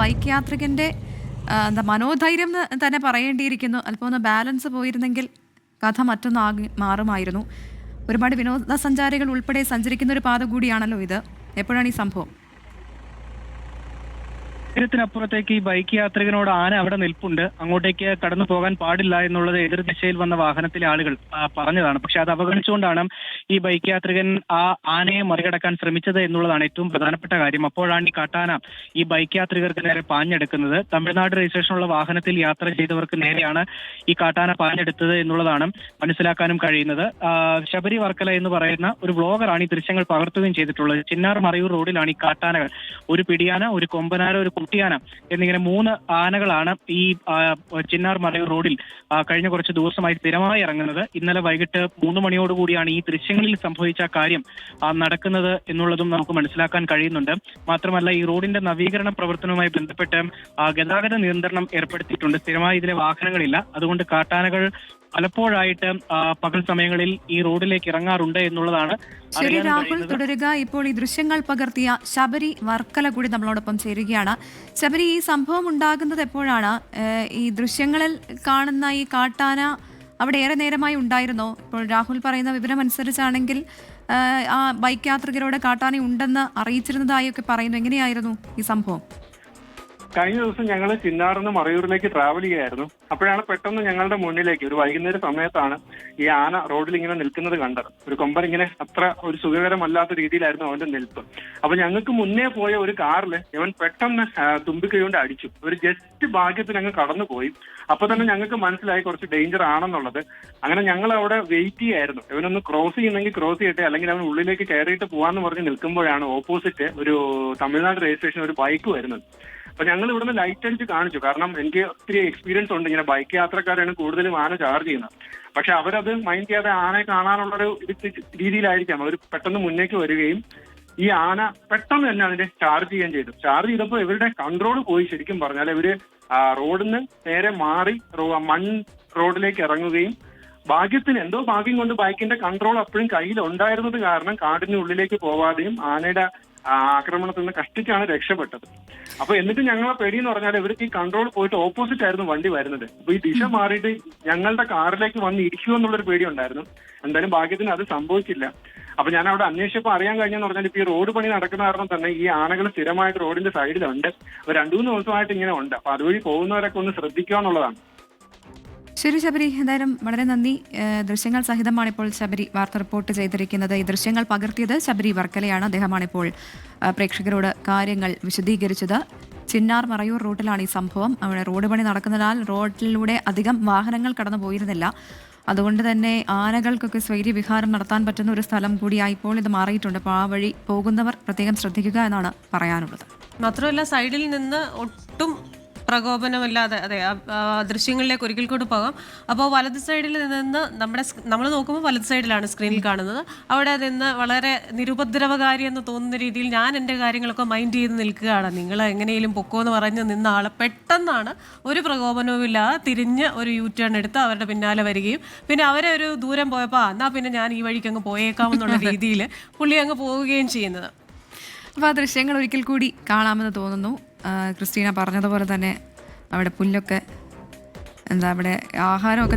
Bike യാത്രികന്റെ ആ, എന്താ മനോധൈര്യം തന്നെ പറയേണ്ടിയിരിക്കുന്നു. അല്പം ഒന്ന് ബാലൻസ് പോയിരുന്നെങ്കിൽ കഥ മറ്റൊന്നാകി മാറുമായിരുന്നു. ഒരുപാട് വിനോദസഞ്ചാരികൾ ഉൾപ്പെടെ സഞ്ചരിക്കുന്ന ഒരു പാത കൂടിയാണല്ലോ ഇത്. എപ്പോഴാണ് ഈ സംഭവം? തീരത്തിനപ്പുറത്തേക്ക് ഈ ബൈക്ക് യാത്രികനോട് ആന അവിടെ നിൽപ്പുണ്ട്. അങ്ങോട്ടേക്ക് കടന്നു പോകാൻ പാടില്ല എന്നുള്ളത് എതിർ ദിശയിൽ വന്ന വാഹനത്തിലെ ആളുകൾ പറഞ്ഞതാണ്. പക്ഷെ അത് അവഗണിച്ചുകൊണ്ടാണ് ഈ ബൈക്ക് യാത്രികൻ ആ ആനയെ മറികടക്കാൻ ശ്രമിച്ചത് എന്നുള്ളതാണ് ഏറ്റവും പ്രധാനപ്പെട്ട കാര്യം. അപ്പോഴാണ് ഈ കാട്ടാന ഈ ബൈക്ക് യാത്രികർക്ക് നേരെ പാഞ്ഞെടുക്കുന്നത്. തമിഴ്നാട് രജിസ്ട്രേഷനുള്ള വാഹനത്തിൽ യാത്ര ചെയ്തവർക്ക് നേരെയാണ് ഈ കാട്ടാന പാഞ്ഞെടുത്തത് എന്നുള്ളതാണ് മനസ്സിലാക്കാനും കഴിയുന്നത്. ശബരി വർക്കല എന്ന് പറയുന്ന ഒരു വ്ളോഗറാണ് ഈ ദൃശ്യങ്ങൾ പകർത്തുകയും ചെയ്തിട്ടുള്ളത്. ചിന്നാർ മറയൂർ റോഡിലാണ് ഈ കാട്ടാനകൾ. ഒരു പിടിയാന ഒരു കൊമ്പനാര ഒരു കുട്ടിയാന എന്നിങ്ങനെ മൂന്ന് ആനകളാണ് ഈ ചിന്നാർ മറയൂർ റോഡിൽ കഴിഞ്ഞ കുറച്ച് ദിവസമായി സ്ഥിരമായി ഇറങ്ങുന്നത്. ഇന്നലെ വൈകിട്ട് മൂന്ന് മണിയോടുകൂടിയാണ് ഈ ദൃശ്യങ്ങളിൽ സംഭവിച്ച കാര്യം നടക്കുന്നത് എന്നുള്ളതും നമുക്ക് മനസ്സിലാക്കാൻ കഴിയുന്നുണ്ട്. മാത്രമല്ല ഈ റോഡിന്റെ നവീകരണ പ്രവർത്തനവുമായി ബന്ധപ്പെട്ട് ഗതാഗത നിയന്ത്രണം ഏർപ്പെടുത്തിയിട്ടുണ്ട്. സ്ഥിരമായി ഇതിലെ വാഹനങ്ങളില്ല. അതുകൊണ്ട് കാട്ടാനകൾ പലപ്പോഴായിട്ട് പകൽ സമയങ്ങളിൽ ഈ റോഡിലേക്ക് ഇറങ്ങാറുണ്ട് എന്നുള്ളതാണ് ശരി രാഹുൽ തുടരുക. ഇപ്പോൾ ഈ ദൃശ്യങ്ങൾ പകർത്തിയ ശബരി വർക്കല കൂടി നമ്മളോടൊപ്പം ചേരുകയാണ്. ശബരി ഈ സംഭവം ഉണ്ടാകുന്നത് എപ്പോഴാണ്? ഈ ദൃശ്യങ്ങളിൽ കാണുന്ന ഈ കാട്ടാന അവിടെ ഏറെ നേരമായി ഉണ്ടായിരുന്നോ? ഇപ്പോൾ രാഹുൽ പറയുന്ന വിവരം അനുസരിച്ചാണെങ്കിൽ ആ ബൈക്ക് യാത്രികരോട് കാട്ടാന ഉണ്ടെന്ന് അറിയിച്ചിരുന്നതായൊക്കെ പറയുന്നു. എങ്ങനെയായിരുന്നു ഈ സംഭവം? കഴിഞ്ഞ ദിവസം ഞങ്ങൾ ചിന്നാറിൽ നിന്ന് മറയൂരിലേക്ക് ട്രാവൽ ചെയ്യായിരുന്നു അപ്പോഴാണ് പെട്ടെന്ന് ഞങ്ങളുടെ മുന്നിലേക്ക് ഒരു വൈകുന്നേര സമയത്താണ് ഈ ആന റോഡിൽ ഇങ്ങനെ നിൽക്കുന്നത് കണ്ടത്. ഒരു കൊമ്പൻ ഇങ്ങനെ അത്ര ഒരു സുഖകരമല്ലാത്ത രീതിയിലായിരുന്നു അവന്റെ നിൽപ്പ്. അപ്പൊ ഞങ്ങൾക്ക് മുന്നേ പോയ ഒരു കാറിൽ ഇവൻ പെട്ടെന്ന് തുമ്പിക്കൈകൊണ്ട് അടിച്ചു. ഒരു ജസ്റ്റ് ഭാഗ്യത്തിന് അങ്ങ് കടന്നുപോയി. അപ്പൊ തന്നെ ഞങ്ങൾക്ക് മനസ്സിലായി കുറച്ച് ഡേഞ്ചർ ആണെന്നുള്ളത്. അങ്ങനെ ഞങ്ങൾ അവിടെ വെയിറ്റ് ചെയ്യായിരുന്നു. ഇവനൊന്ന് ക്രോസ് ചെയ്യുന്നെങ്കിൽ ക്രോസ് ചെയ്യട്ടെ അല്ലെങ്കിൽ അവൻ ഉള്ളിലേക്ക് കയറിയിട്ട് പോവാന്ന് പറഞ്ഞ് നിൽക്കുമ്പോഴാണ് ഓപ്പോസിറ്റ് ഒരു തമിഴ്നാട് രജിസ്ട്രേഷൻ ഒരു ബൈക്ക് വരുന്നത്. അപ്പൊ ഞങ്ങൾ ഇവിടുന്ന് ലൈറ്റ് അടിച്ച് കാണിച്ചു. കാരണം എനിക്ക് ഒത്തിരി എക്സ്പീരിയൻസ് ഉണ്ട് ഇങ്ങനെ ബൈക്ക് യാത്രക്കാരാണ് കൂടുതലും ആന ചാർജ് ചെയ്യുന്നത്. പക്ഷെ അവരത് മൈൻഡ് ചെയ്യാതെ ആനയെ കാണാനുള്ള ഒരു രീതിയിലായിരിക്കാം. അവർ പെട്ടെന്ന് മുന്നേക്ക് വരികയും ഈ ആന പെട്ടെന്ന് തന്നെ അതിനെ ചാർജ് ചെയ്യാൻ ചെയ്തു. ചാർജ് ചെയ്തപ്പോൾ ഇവരുടെ കൺട്രോൾ പോയി ശരിക്കും പറഞ്ഞാൽ ഇവർ റോഡിൽ നിന്ന് നേരെ മാറി മൺ റോഡിലേക്ക് ഇറങ്ങുകയും ഭാഗ്യത്തിന് എന്തോ ഭാഗ്യം കൊണ്ട് ബൈക്കിന്റെ കൺട്രോൾ അപ്പോഴും കയ്യിൽ ഉണ്ടായിരുന്നത് കാരണം കാടിന്റെ ഉള്ളിലേക്ക് പോവാതെയും ആനയുടെ ആക്രമണത്തിൽ നിന്ന് കഷ്ടിച്ചാണ് രക്ഷപ്പെട്ടത്. അപ്പൊ എന്നിട്ട് ഞങ്ങളെ എന്ന് പറഞ്ഞാൽ ഇവർക്ക് ഈ കൺട്രോൾ പോയിട്ട് ഓപ്പോസിറ്റ് ആയിരുന്നു വണ്ടി വരുന്നത്. അപ്പൊ ഈ ദിശ മാറിയിട്ട് ഞങ്ങളുടെ കാറിലേക്ക് വന്ന് ഇരിക്കുമോ എന്നുള്ളൊരു പേടി ഉണ്ടായിരുന്നു. എന്തായാലും ഭാഗ്യത്തിന് അത് സംഭവിച്ചില്ല. അപ്പൊ ഞാൻ അവിടെ അന്വേഷിച്ചപ്പോൾ അറിയാൻ കഴിഞ്ഞെന്ന് പറഞ്ഞാൽ ഇപ്പൊ ഈ റോഡ് പണി നടക്കുന്ന കാരണം തന്നെ ഈ ആനകൾ സ്ഥിരമായിട്ട് റോഡിന്റെ സൈഡിലുണ്ട് അപ്പൊ രണ്ടു മൂന്ന് ദിവസമായിട്ട് ഇങ്ങനെ ഉണ്ട്. അപ്പൊ അതുവഴി പോകുന്നവരൊക്കെ ഒന്ന് ശ്രദ്ധിക്കുക എന്നുള്ളതാണ് ശരി ശബരി എന്തായാലും വളരെ നന്ദി. ദൃശ്യങ്ങൾ സഹിതമാണ് ഇപ്പോൾ ശബരി വാർത്ത റിപ്പോർട്ട് ചെയ്തിരിക്കുന്നത്. ഈ ദൃശ്യങ്ങൾ പകർത്തിയത് ശബരി വർക്കലയാണ്. അദ്ദേഹമാണ് ഇപ്പോൾ പ്രേക്ഷകരോട് കാര്യങ്ങൾ വിശദീകരിച്ചത്. ചിന്നാർ മറയൂർ റൂട്ടിലാണ് ഈ സംഭവം. അവിടെ റോഡ് പണി നടക്കുന്നതിനാൽ റോഡിലൂടെ അധികം വാഹനങ്ങൾ കടന്നു പോയിരുന്നില്ല. അതുകൊണ്ട് തന്നെ ആനകൾക്കൊക്കെ സ്വൈര്യവിഹാരം നടത്താൻ പറ്റുന്ന ഒരു സ്ഥലം കൂടിയായി ഇപ്പോൾ ഇത് മാറിയിട്ടുണ്ട്. അപ്പോൾ ആ വഴി പോകുന്നവർ പ്രത്യേകം ശ്രദ്ധിക്കുക എന്നാണ് പറയാനുള്ളത്. മാത്രമല്ല സൈഡിൽ നിന്ന് ഒട്ടും പ്രകോപനമില്ലാതെ അതെ ദൃശ്യങ്ങളിലേക്ക് ഒരിക്കൽ കൂടി പോകാം. അപ്പോൾ വലത് സൈഡിൽ നിന്ന് നമ്മുടെ നമ്മൾ നോക്കുമ്പോൾ വലത് സൈഡിലാണ് സ്ക്രീനിൽ കാണുന്നത്. അവിടെ നിന്ന് വളരെ നിരുപദ്രവകാരി എന്ന് തോന്നുന്ന രീതിയിൽ ഞാൻ എന്റെ കാര്യങ്ങളൊക്കെ മൈൻഡ് ചെയ്ത് നിൽക്കുകയാണ്. നിങ്ങൾ എങ്ങനെയും പൊക്കോ എന്ന് പറഞ്ഞ് നിന്ന ആളെ പെട്ടെന്നാണ് ഒരു പ്രകോപനവുമില്ലാതെ തിരിഞ്ഞ് ഒരു യൂ ടേൺ എടുത്ത് അവരുടെ പിന്നാലെ വരികയും പിന്നെ അവരെ ഒരു ദൂരം പോയപ്പോൾ ആ, എന്നാ പിന്നെ ഞാൻ ഈ വഴിക്ക് അങ്ങ് പോയേക്കാം എന്നുള്ള രീതിയിൽ പുള്ളി അങ്ങ് പോവുകയും ചെയ്യുന്നത്. അപ്പോൾ ആ ദൃശ്യങ്ങൾ ഒരിക്കൽ കൂടി കാണാമെന്ന് തോന്നുന്നു. ക്രിസ്റ്റീന പറഞ്ഞതുപോലെ തന്നെ അവിടെ പുല്ലൊക്കെ എന്താ അവിടെ ആഹാരമൊക്കെ